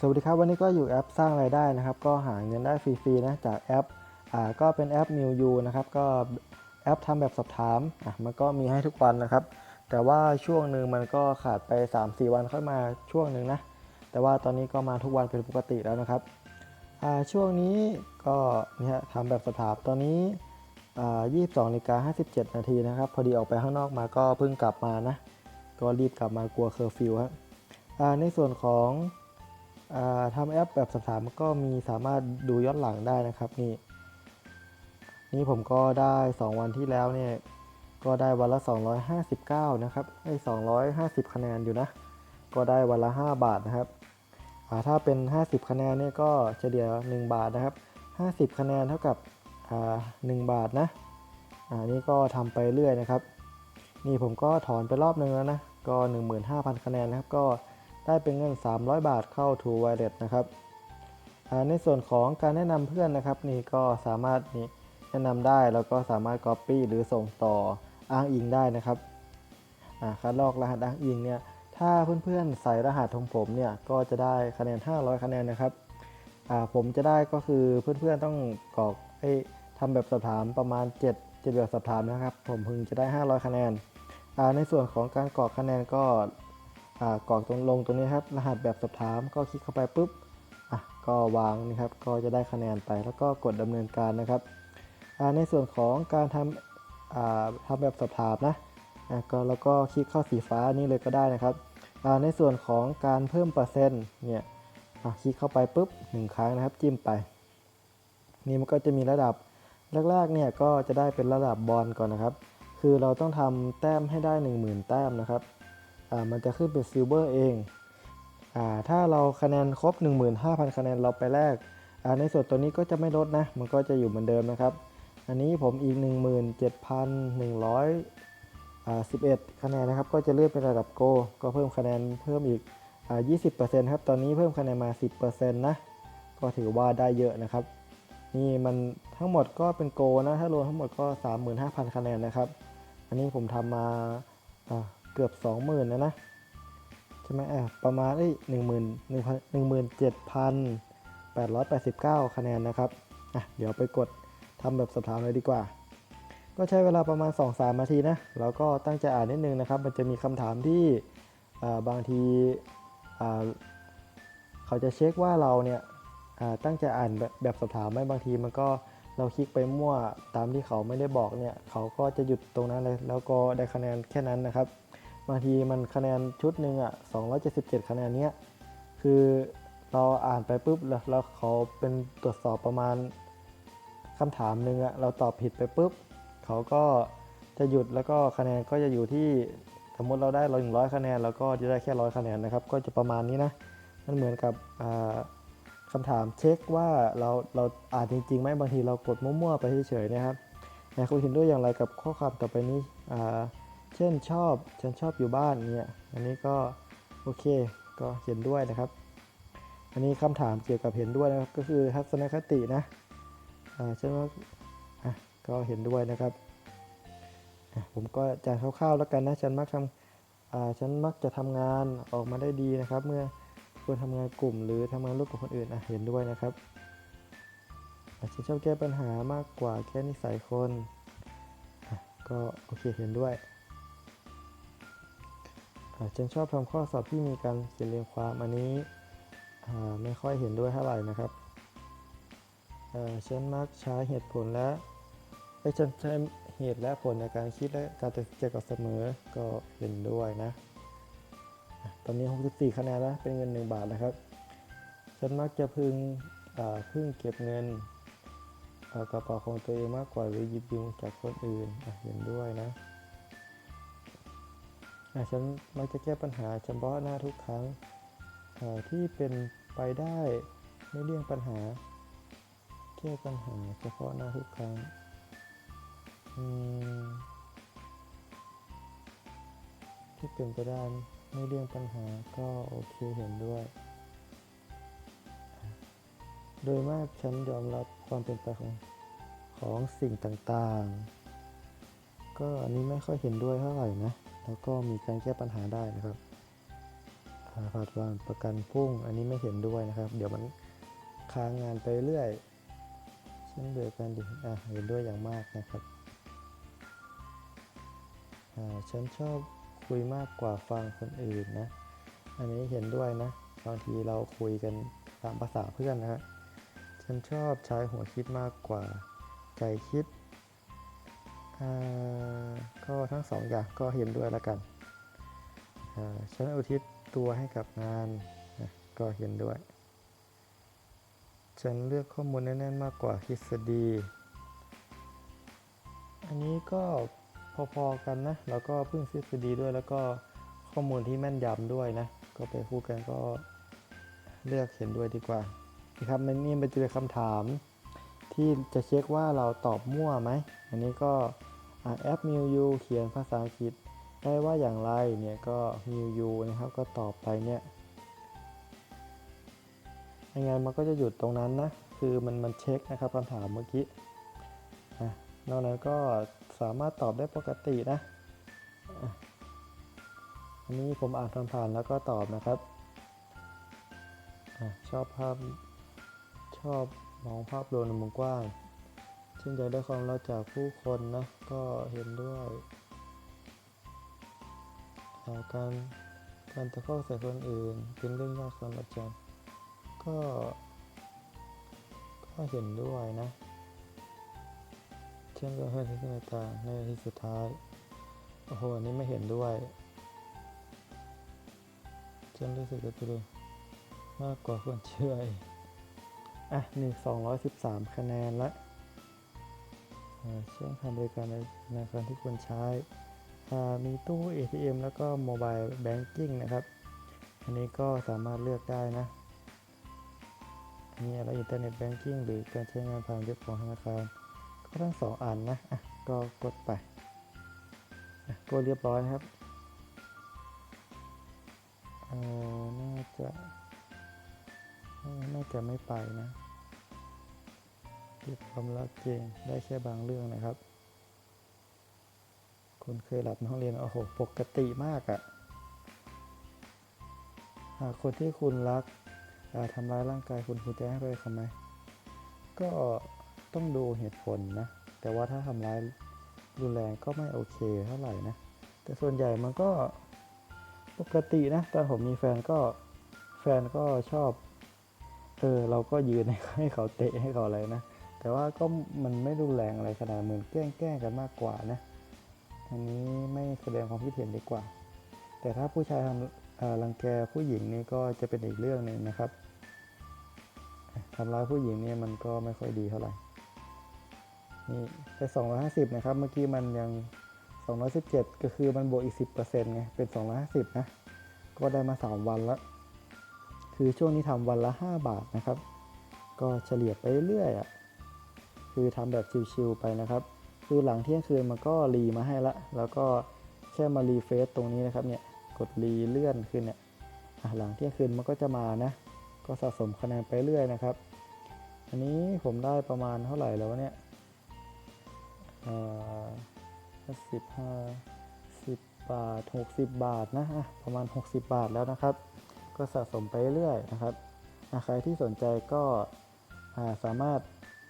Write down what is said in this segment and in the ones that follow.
สวัสดีครับวันนี้ก็อยู่แอปสร้างรายได้นะครับ ก็หาเงินได้ฟรีๆนะจากแอปอ่าก็เป็นแอป m i w u นะครับก็แอปทำแบบสอบถามอะมันก็มีให้ทุกวันนะครับ แต่ว่าช่วงหนึ่งมันก็ขาดไป 3-4 วันค่อยมาช่วงหนึ่งนะแต่ว่าตอนนี้ก็มาทุกวันเป็นปกติแล้วนะครับอ่าช่วงนี้ก็เนี่ยทำแบบสอบถามตอนนี้อ่า22นาฬิกา57นาทีนะครับ พอดีออกไปข้างนอกมาก็เพิ่งกลับมานะ ก็รีบกลับมากลัวเคอร์ฟิวครับในส่วนของ ทำแอปแบบสอบถามก็มีสามารถดูย้อนหลังได้นะครับนี่นี่ผมก็ได้ 2 วันที่แล้วเนี่ยก็ได้วันละ 259 นะครับไอ้250 คะแนนอยู่นะ ก็ได้วันละ 5 บาทนะครับถ้าเป็น 50 คะแนนเนี่ยก็เฉลี่ย1 บาทนะครับ 50 คะแนนเท่ากับอ่า1บาทนะอ่านี่ก็ทำไปเรื่อยนะครับ นี่ผมก็ถอนไปรอบนึงแล้วนะ ก็ 15,000 คะแนนนะครับ ก็ ได้เป็นเงิน 300 บาทเข้า True Wallet นะครับในส่วนของการแนะนำเพื่อนนะครับนี่ก็สามารถนี่แนะนำได้แล้วก็สามารถ Copy หรือส่งต่ออ้างอิงได้นะครับอ่าคัดลอกรหัสอ้างอิงเนี่ยถ้าเพื่อนๆใส่รหัสของผมเนี่ยก็จะได้คะแนน 500 คะแนนนะครับผมจะได้ก็คือเพื่อนๆต้องกรอกทำแบบสอบถามประมาณ 7 7แบบสอบถามนะครับ ผมพึงจะได้ 500 คะแนนในส่วนของการกรอกคะแนนก็ กรอกตรงลงตรงนี้ครับ รหัสแบบสอบถามก็คลิกเข้าไปปุ๊บอะก็วางนี่ครับก็จะได้คะแนนไปแล้วก็กดดำเนินการนะครับในส่วนของการทำทำแบบสอบถามนะก็แล้วก็คลิกเข้าสีฟ้านี่เลยก็ได้นะครับในส่วนของการเพิ่มเปอร์เซ็นต์เนี่ยคลิกเข้าไปปุ๊บหนึ่งครั้งนะครับจิ้มไป นี่มันก็จะมีระดับแรกๆเนี่ยก็จะได้เป็นระดับบอลก่อนนะครับ คือเราต้องทำแต้มให้ได้ 10,000 แต้มนะครับ มันจะขึ้นเป็นซิลเวอร์เองอถ้าเราคะแนนครบ 15,000 คะแนนเราไปแลกในส่วนตัวนี้ก็จะไม่ลดนะ มันก็จะอยู่เหมือนเดิมนะครับ อันนี้ผมอีก 17,100อ่า11 คะแนนนะครับ ก็จะเลื่อนเป็นระดับโก ก็เพิ่มคะแนนเพิ่มอีกอ่า20%ครับ ตอนนี้เพิ่มคะแนนมา 10%นะ ก็ถือว่าได้เยอะนะครับ นี่มันทั้งหมดก็เป็นโกนะ ถ้ารวมทั้งหมดก็ 35,000 คะแนนนะครับ อันนี้ผมทำมาอ่า เกือบ 20,000นะนะใช่ไหมอะประมาณเอ้ยหนึ่งหมื่นหนึ่งพันหนึ่งหมื่นเจ็ดพันแปดร้อยแปดสิบเก้าคะแนนนะครับอะเดี๋ยวไปกดทำแบบสอบถามเลยดีกว่า ก็ใช้เวลาประมาณ 2-3นาทีนะแล้วก็ตั้งใจอ่านนิดนึงนะครับ มันจะมีคำถามที่บางทีเขาจะเช็คว่าเราเนี่ยตั้งใจอ่านแบบแบบสอบถามไหมบางทีมันก็เราคลิกไปมั่วตามที่เขาไม่ได้บอกเนี่ย เขาก็จะหยุดตรงนั้นเลย แล้วก็ได้คะแนนแค่นั้นนะครับ บางทีมันคะแนนชุดหนึ่งอะ277 คะแนนเนี้ยคือเราอ่านไปปุ๊บแล้วแล้วเขาเป็นตรวจสอบประมาณคำถามหนึ่งอะเราตอบผิดไปปุ๊บเขาก็จะหยุดแล้วก็คะแนนก็จะอยู่ที่สมมติเราได้เราหนึ่งร้อยคะแนนแล้วก็จะได้แค่ร้อยคะแนนนะครับ ก็จะประมาณนี้นะมันเหมือนกับอ่าคำถามเช็คว่าเราเราอ่านจริงๆไหมบางทีเรากดมั่วๆไปเฉยๆนะครับนายคุณเห็นด้วยอย่างไรกับข้อความต่อไปนี้อ่า เช่นชอบฉันชอบอยู่บ้านเนี่ยอันนี้ก็โอเคก็เห็นด้วยนะครับ อันนี้คำถามเกี่ยวกับเห็นด้วยนะครับก็คือทัศนคตินะอ่าฉันว่าอะก็เห็นด้วยนะครับผมก็จะคร่าวๆแล้วกันนะฉันมักทำอ่าฉันมักจะทำงานออกมาได้ดีนะครับ เมื่อควรทำงานกลุ่ม หรือทำงานร่วมกับคนอื่นอะเห็นด้วยนะครับฉันชอบแก้ปัญหามากกว่าแค่นิสัยคนก็โอเคเห็นด้วย ฉันชอบทำข้อสอบที่มีการเขียนเรียงความอันนี้ไม่ค่อยเห็นด้วยเท่าไหร่นะครับฉันมักใช้เหตุผลและฉันใช้เหตุและผลในการคิดและการตัดสินใจกับเสมอก็เห็นด้วยนะ ตอนนี้ 64 คะแนนแล้วเป็นเงิน 1 บาทนะครับ ฉันมักจะพึงพึ่งเก็บเงินกระเป๋าของตัวเองมากกว่าหรือหยิบยืมจากคนอื่นเห็นด้วยนะ ฉันมักจะแก้ปัญหาเฉพาะหน้าทุกครั้งที่เป็นไปได้ไม่เลี่ยงปัญหา แก้ปัญหาเฉพาะหน้าทุกครั้งที่เป็นไปได้ไม่เลี่ยงปัญหาก็โอเคเห็นด้วย โดยมากฉันยอมรับความเป็นไปของของสิ่งต่างๆ ก็อันนี้ไม่ค่อยเห็นด้วยเท่าไหร่นะ แล้วก็มีการแก้ปัญหาได้นะครับอ่าผัดวันประกันพุ่งอันนี้ไม่เห็นด้วยนะครับ เดี๋ยวมันค้างงานไปเรื่อยเช่นเดียวกันดิอะเห็นด้วยอย่างมากนะครับอ่าฉันชอบคุยมากกว่าฟังคนอื่นนะอันนี้เห็นด้วยนะบางทีเราคุยกันตามภาษาเพื่อนนะครับฉันชอบใช้หัวคิดมากกว่าใจคิด ก็ทั้งสองอย่างก็เห็นด้วยแล้วกันฉันอุทิศตัวให้กับงานก็เห็นด้วย ฉันเลือกข้อมูลแน่นๆมากกว่าทฤษฎี อันนี้ก็พอๆกันนะ แล้วก็พึ่งทฤษฎีด้วยแล้วก็ข้อมูลที่แม่นยำด้วยนะ ก็ไปคู่กันก็เลือกเห็นด้วยดีกว่านะครับมันนี่มันจะเป็นคำถาม ที่จะเช็คว่าเราตอบมั่วไหม อันนี้ก็อ่าแอป m i u เขียนภาษาอังกฤษได้ว่าอย่างไรเนี่ยก็ m i u นะครับก็ตอบไปเนี่ยยังไงมันก็จะหยุดตรงนั้นนะ คือมันมันเช็คนะครับคำถามเมื่อกี้อะนอกนั้นก็สามารถตอบได้ปกตินะ อันนี้ผมอ่านผ่านๆแล้วก็ตอบนะครับอชอบภาพชอบ มองภาพรวมในมุมกว้างชื่นใจได้ความรักจากผู้คนนะ ก็เห็นด้วยาการการตะคอกใส่คนอื่น เป็นเรื่องยากสำหรับฉันก็ก็เห็นด้วยนะเช่นกับเพื่อนที่ต่างในที่สุดท้ายโอ้โหอันนี้ไม่เห็นด้วยฉันรู้สึกกระตือรือมากกว่าคนเชื่อ อะหนึ่งสองร้อยสิบสามคะแนนละอ่าช่วงทำบริการในธนาคารที่ควรใช้ มีตู้ ATM แล้วก็โมบายแบงกิ้งนะครับ อันนี้ก็สามารถเลือกได้นะอันนี้อะไรอินเทอร์เน็ตแบงกิ้งหรือการใช้งานผ่านเว็บของธนาคาร ก็ทั้งสองอันนะอะก็กดไปกดเรียบร้อยนะครับเออน่าจะ จะไม่ไปนะเก็บความรักเก่งได้แค่บางเรื่องนะครับ คุณเคยหลับในห้องเรียน โอ้โห ปกติมากอะ่ะหากคนที่คุณรักทำร้ายร่างกายคุณคุณจะให้ไปทำไมก็ต้องดูเหตุผลนะ แต่ว่าถ้าทำร้ายรุนแรงก็ไม่โอเคเท่าไหร่นะ แต่ส่วนใหญ่มันก็ปกตินะ ตอนผมมีแฟนก็แฟนก็ชอบ เออเราก็ยืนให้เขาเตะให้เขาอะไรนะ แต่ว่าก็มันไม่รุนแรงอะไรขนาดเหมือนแกล้งแกล้งกันมากกว่านะ อันนี้ไม่แสดงความคิดเห็นดีกว่า แต่ถ้าผู้ชายทำรังแกผู้หญิงนี่ก็จะเป็นอีกเรื่องหนึ่งนะครับทำร้ายผู้หญิงเนี่ยมันก็ไม่ค่อยดีเท่าไหร่ นี่ไป250 นะครับ เมื่อกี้มันยัง 217 ก็คือมันบวกอีก 10%ไง เป็น 250 นะ ก็ได้มา 3 วันแล้ว คือช่วงนี้ทำวันละ 5 บาทนะครับ ก็เฉลี่ยไปเรื่อยๆอะคือทำแบบชิวๆไปนะครับ คือหลังเที่ยงคืนมันก็รีมาให้ละ แล้วก็แค่มารีเฟซตรงนี้นะครับเนี่ยกดรีเลื่อนขึ้นเนี่ยหลังเที่ยงคืนมันก็จะมานะ ก็สะสมคะแนนไปเรื่อยนะครับ อันนี้ผมได้ประมาณเท่าไหร่แล้วเนี่ยสิบห้าสิบบาทหกสิบบาทนะอะประมาณ60บาทแล้วนะครับ ก็สะสมไปเรื่อยนะครับใครที่สนใจก็สามารถ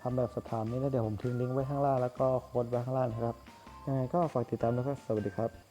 ทำแบบสอบถามนี้ได้เดี๋ยวผมทิ้งลิงก์ไว้ข้างล่างแล้วก็โค้ดไว้ข้างล่างนะครับยังไงก็ฝากติดตามด้วยครับ สวัสดีครับ